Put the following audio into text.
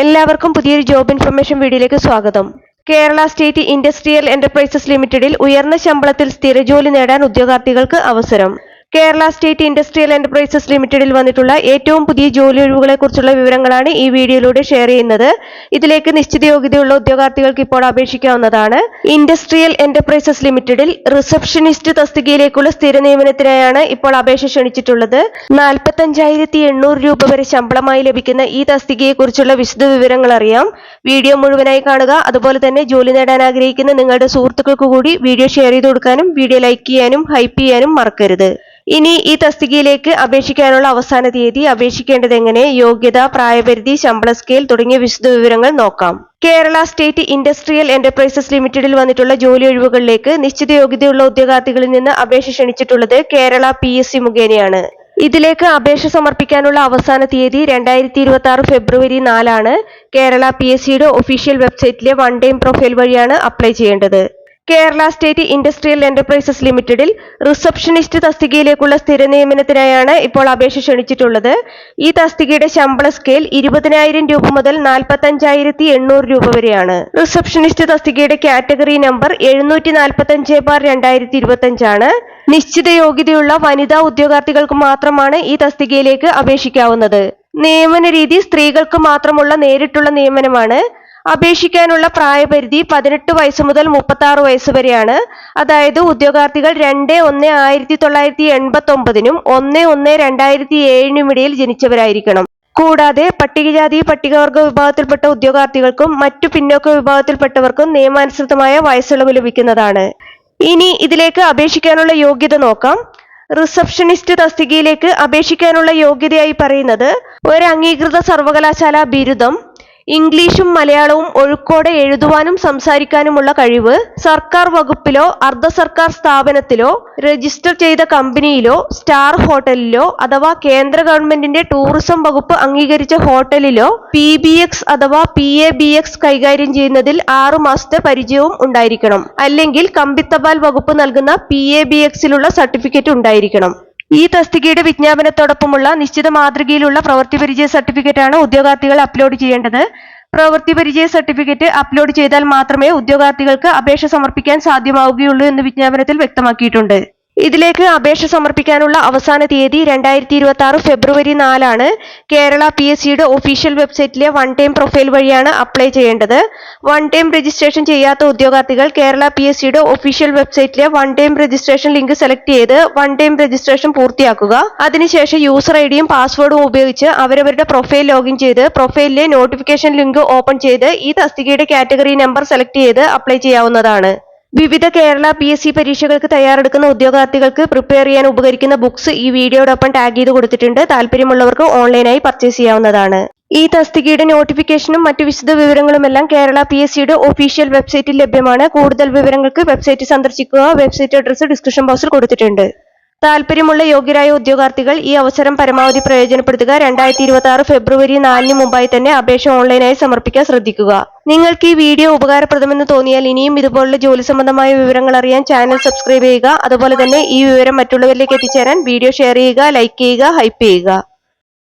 എല്ലാവർക്കും പുതിയൊരു job information വീഡിയോയിലേക്ക് സ്വാഗതം. കേരള സ്റ്റേറ്റ് ഇൻഡസ്ട്രിയൽ എന്റർപ്രൈസസ് ലിമിറ്റഡിൽ ഉയർന്ന ശമ്പളത്തിൽ സ്ഥിരജോലി നേടാൻ ഉദ്യോഗാർത്ഥികൾക്ക് അവസരം. കേരള സ്റ്റേറ്റ് ഇൻഡസ്ട്രിയൽ എന്റർപ്രൈസസ് ലിമിറ്റഡിൽ വന്നിട്ടുള്ള ഏറ്റവും പുതിയ ജോലി ഒഴിവുകളെ കുറിച്ചുള്ള വിവരങ്ങളാണ് ഈ വീഡിയോയിലൂടെ ഷെയർ ചെയ്യുന്നത്. ഇതിലേക്ക് നിശ്ചിത യോഗ്യതയുള്ള ഉദ്യോഗാർത്ഥികൾക്ക് ഇപ്പോൾ അപേക്ഷിക്കാവുന്നതാണ്. ഇൻഡസ്ട്രിയൽ എന്റർപ്രൈസസ് ലിമിറ്റഡിൽ റിസപ്ഷനിസ്റ്റ് തസ്തികയിലേക്കുള്ള സ്ഥിര നിയമനത്തിനായാണ് ഇപ്പോൾ അപേക്ഷ ക്ഷണിച്ചിട്ടുള്ളത്. നാൽപ്പത്തഞ്ചായിരത്തി എണ്ണൂറ് രൂപ വരെ ശമ്പളമായി ലഭിക്കുന്ന ഈ തസ്തികയെക്കുറിച്ചുള്ള വിശദ വിവരങ്ങൾ അറിയാം. വീഡിയോ മുഴുവനായി കാണുക. അതുപോലെ തന്നെ ജോലി നേടാൻ ആഗ്രഹിക്കുന്ന നിങ്ങളുടെ സുഹൃത്തുക്കൾക്ക് കൂടി വീഡിയോ ഷെയർ ചെയ്ത് കൊടുക്കാനും വീഡിയോ ലൈക്ക് ചെയ്യാനും ഹൈപ്പ് ചെയ്യാനും മറക്കരുത്. ഇനി ഈ തസ്തികയിലേക്ക് അപേക്ഷിക്കാനുള്ള അവസാന തീയതി അപേക്ഷിക്കേണ്ടത് എങ്ങനെ? യോഗ്യത പ്രായപരിധി ശമ്പള സ്കെയിൽ തുടങ്ങിയ വിശദ വിവരങ്ങൾ നോക്കാം. കേരള സ്റ്റേറ്റ് ഇൻഡസ്ട്രിയൽ എന്റർപ്രൈസസ് ലിമിറ്റഡിൽ വന്നിട്ടുള്ള ജോലി ഒഴിവുകളിലേക്ക് നിശ്ചിത യോഗ്യതയുള്ള ഉദ്യോഗാർത്ഥികളിൽ നിന്ന് അപേക്ഷ ക്ഷണിച്ചിട്ടുള്ളത് കേരള പി എസ് സി മുഖേനയാണ്. ഇതിലേക്ക് അപേക്ഷ സമർപ്പിക്കാനുള്ള അവസാന തീയതി രണ്ടായിരത്തി ഇരുപത്തി ആറ് ഫെബ്രുവരി നാലാണ്. കേരള പി എസ് സിയുടെ ഒഫീഷ്യൽ വെബ്സൈറ്റിലെ വൺ ടൈം പ്രൊഫൈൽ വഴിയാണ് അപ്ലൈ ചെയ്യേണ്ടത്. കേരള സ്റ്റേറ്റ് ഇൻഡസ്ട്രിയൽ എന്റർപ്രൈസസ് ലിമിറ്റഡിൽ റിസപ്ഷനിസ്റ്റ് തസ്തികയിലേക്കുള്ള സ്ഥിര നിയമനത്തിനായാണ് ഇപ്പോൾ അപേക്ഷ ക്ഷണിച്ചിട്ടുള്ളത്. ഈ തസ്തികയുടെ ശമ്പള സ്കെയിൽ ഇരുപതിനായിരം രൂപ മുതൽ നാൽപ്പത്തഞ്ചായിരത്തി എണ്ണൂറ് രൂപ വരെയാണ്. റിസപ്ഷനിസ്റ്റ് തസ്തികയുടെ കാറ്റഗറി നമ്പർ എഴുന്നൂറ്റി നാൽപ്പത്തഞ്ച് ബാർ രണ്ടായിരത്തി ഇരുപത്തഞ്ചാണ് നിശ്ചിത യോഗ്യതയുള്ള വനിതാ ഉദ്യോഗാർത്ഥികൾക്ക് മാത്രമാണ് ഈ തസ്തികയിലേക്ക് അപേക്ഷിക്കാവുന്നത്. നിയമന രീതി സ്ത്രീകൾക്ക് മാത്രമുള്ള നേരിട്ടുള്ള നിയമനമാണ്. അപേക്ഷിക്കാനുള്ള പ്രായപരിധി പതിനെട്ട് വയസ്സ് മുതൽ മുപ്പത്തി ആറ് വയസ്സ് വരെയാണ്. അതായത് ഉദ്യോഗാർത്ഥികൾ രണ്ട് ഒന്ന് ആയിരത്തി തൊള്ളായിരത്തി എൺപത്തി ഒമ്പതിനും ഒന്ന് ഒന്ന് രണ്ടായിരത്തി ഏഴിനും ഇടയിൽ ജനിച്ചവരായിരിക്കണം. കൂടാതെ പട്ടികജാതി പട്ടികവർഗ വിഭാഗത്തിൽപ്പെട്ട ഉദ്യോഗാർത്ഥികൾക്കും മറ്റു പിന്നോക്ക വിഭാഗത്തിൽപ്പെട്ടവർക്കും നിയമാനുസൃതമായ വയസ്സിളവ് ലഭിക്കുന്നതാണ്. ഇനി ഇതിലേക്ക് അപേക്ഷിക്കാനുള്ള യോഗ്യത നോക്കാം. റിസപ്ഷനിസ്റ്റ് തസ്തികയിലേക്ക് അപേക്ഷിക്കാനുള്ള യോഗ്യതയായി പറയുന്നത് ഒരു അംഗീകൃത സർവകലാശാല ബിരുദം ഇംഗ്ലീഷും മലയാളവും ഒഴുക്കോടെ എഴുതുവാനും സംസാരിക്കാനുമുള്ള കഴിവ് സർക്കാർ വകുപ്പിലോ അർദ്ധ സർക്കാർ സ്ഥാപനത്തിലോ രജിസ്റ്റർ ചെയ്ത കമ്പനിയിലോ സ്റ്റാർ ഹോട്ടലിലോ അഥവാ കേന്ദ്ര ഗവൺമെന്റിന്റെ ടൂറിസം വകുപ്പ് അംഗീകരിച്ച ഹോട്ടലിലോ പി ബി എക്സ് അഥവാ പി എ ബി എക്സ് കൈകാര്യം ചെയ്യുന്നതിൽ ആറു മാസത്തെ പരിചയവും ഉണ്ടായിരിക്കണം. അല്ലെങ്കിൽ കമ്പിത്തപാൽ വകുപ്പ് നൽകുന്ന പി എ ബി എക്സിലുള്ള സർട്ടിഫിക്കറ്റ് ഉണ്ടായിരിക്കണം. ഈ തസ്തികയുടെ വിജ്ഞാപനത്തോടൊപ്പമുള്ള നിശ്ചിത മാതൃകയിലുള്ള പ്രവൃത്തി പരിചയ സർട്ടിഫിക്കറ്റ് ആണ് ഉദ്യോഗാർത്ഥികൾ അപ്ലോഡ് ചെയ്യേണ്ടത്. പ്രവൃത്തി പരിചയ സർട്ടിഫിക്കറ്റ് അപ്ലോഡ് ചെയ്താൽ മാത്രമേ ഉദ്യോഗാർത്ഥികൾക്ക് അപേക്ഷ സമർപ്പിക്കാൻ സാധ്യമാവുകയുള്ളൂ എന്ന് വിജ്ഞാപനത്തിൽ വ്യക്തമാക്കിയിട്ടുണ്ട്. ഇതിലേക്ക് അപേക്ഷ സമർപ്പിക്കാനുള്ള അവസാന തീയതി രണ്ടായിരത്തി ഇരുപത്തി ആറ് ഫെബ്രുവരി നാലാണ്. കേരള പി എസ് സിയുടെ ഒഫീഷ്യൽ വെബ്സൈറ്റിലെ വൺ ടൈം പ്രൊഫൈൽ വഴിയാണ് അപ്ലൈ ചെയ്യേണ്ടത്. വൺ ടൈം രജിസ്ട്രേഷൻ ചെയ്യാത്ത ഉദ്യോഗാർത്ഥികൾ കേരള പി എസ് സിയുടെ official വെബ്സൈറ്റിലെ one time registration link select ചെയ്ത് വൺ ടൈം രജിസ്ട്രേഷൻ പൂർത്തിയാക്കുക. അതിനുശേഷം യൂസർ ഐ ഡിയും പാസ്വേഡും ഉപയോഗിച്ച് അവരവരുടെ പ്രൊഫൈൽ ലോഗിൻ ചെയ്ത് പ്രൊഫൈലിലെ നോട്ടിഫിക്കേഷൻ ലിങ്ക് ഓപ്പൺ ചെയ്ത് ഈ തസ്തികയുടെ കാറ്റഗറി നമ്പർ സെലക്ട് ചെയ്ത് അപ്ലൈ ചെയ്യാവുന്നതാണ്. വിവിധ കേരള പി എസ് സി പരീക്ഷകൾക്ക് തയ്യാറെടുക്കുന്ന ഉദ്യോഗാർത്ഥികൾക്ക് പ്രിപ്പയർ ചെയ്യാൻ ഉപകരിക്കുന്ന ബുക്സ് ഈ വീഡിയോടൊപ്പം ടാഗ് ചെയ്ത് കൊടുത്തിട്ടുണ്ട്. താല്പര്യമുള്ളവർക്ക് ഓൺലൈനായി പർച്ചേസ് ചെയ്യാവുന്നതാണ്. ഈ തസ്തികയുടെ നോട്ടിഫിക്കേഷനും മറ്റു വിശദ വിവരങ്ങളുമെല്ലാം കേരള പി എസ് സിയുടെ ഒഫീഷ്യൽ വെബ്സൈറ്റിൽ ലഭ്യമാണ്. കൂടുതൽ വിവരങ്ങൾക്ക് വെബ്സൈറ്റ് സന്ദർശിക്കുക. വെബ്സൈറ്റ് അഡ്രസ് ഡിസ്ക്രിപ്ഷൻ ബോക്സിൽ കൊടുത്തിട്ടുണ്ട്. താല്പര്യമുള്ള യോഗ്യരായ ഉദ്യോഗാർത്ഥികൾ ഈ അവസരം പരമാവധി പ്രയോജനപ്പെടുത്തുക. രണ്ടായിരത്തി ഇരുപത്തി ആറ് ഫെബ്രുവരി നാലിന് മുമ്പായി തന്നെ അപേക്ഷ ഓൺലൈനായി സമർപ്പിക്കാൻ ശ്രദ്ധിക്കുക. നിങ്ങൾക്ക് ഈ വീഡിയോ ഉപകാരപ്രദമെന്ന് തോന്നിയാൽ ഇനിയും ഇതുപോലുള്ള ജോലി സംബന്ധമായ വിവരങ്ങൾ അറിയാൻ ചാനൽ സബ്സ്ക്രൈബ് ചെയ്യുക. അതുപോലെ തന്നെ ഈ വിവരം മറ്റുള്ളവരിലേക്ക് എത്തിച്ചേരാൻ വീഡിയോ ഷെയർ ചെയ്യുക ലൈക്ക് ചെയ്യുക ഹൈപ്പ് ചെയ്യുക.